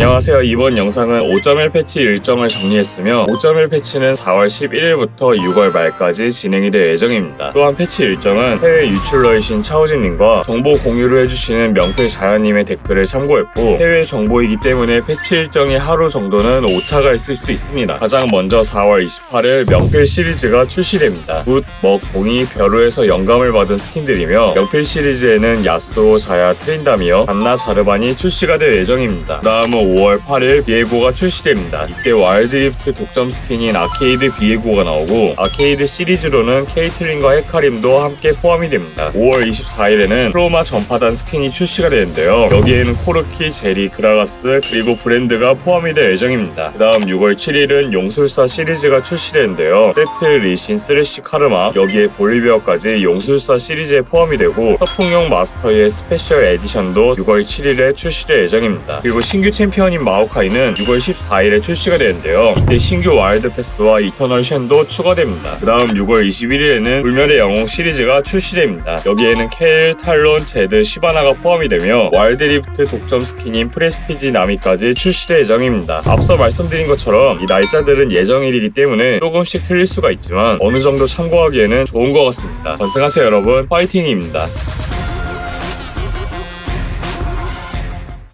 안녕하세요. 이번 영상은 5.1 패치 일정을 정리했으며 5.1 패치는 4월 11일부터 6월 말까지 진행이 될 예정입니다. 또한 패치 일정은 해외 유출러이신 차오진님과 정보 공유를 해주시는 명필 자연님의 댓글을 참고했고 해외 정보이기 때문에 패치 일정이 하루 정도는 오차가 있을 수 있습니다. 가장 먼저 4월 28일 명필 시리즈가 출시됩니다. 굿, 먹, 공이 벼루에서 영감을 받은 스킨들이며 명필 시리즈에는 야스오, 자야, 트린다미어, 안나, 자르반이 출시가 될 예정입니다. 그 다음은 5월 8일 비에고가 출시됩니다. 이때 와일드리프트 독점 스킨인 아케이드 비에고가 나오고 아케이드 시리즈로는 케이틀린과 헤카림도 함께 포함이 됩니다. 5월 24일에는 크로마 전파단 스킨이 출시가 되는데요. 여기에는 코르키, 제리, 그라가스 그리고 브랜드가 포함이 될 예정입니다. 그 다음 6월 7일은 용술사 시리즈가 출시되는데요. 세트, 리신, 쓰레쉬, 카르마 여기에 볼리비아까지 용술사 시리즈에 포함이 되고 서풍용 마스터의 스페셜 에디션도 6월 7일에 출시될 예정입니다. 그리고 신규 챔피언 인 마오카이는 6월 14일에 출시가 되는데요. 이때 신규 와일드 패스와 이터널 쉔도 추가됩니다. 그 다음 6월 21일에는 불멸의 영웅 시리즈가 출시됩니다. 여기에는 켈, 탈론, 제드, 시바나가 포함이 되며 와일드 리프트 독점 스킨인 프레스티지 나미까지 출시될 예정입니다. 앞서 말씀드린 것처럼 이 날짜들은 예정일이기 때문에 조금씩 틀릴 수가 있지만 어느 정도 참고하기에는 좋은 것 같습니다. 건승하세요 여러분. 파이팅입니다.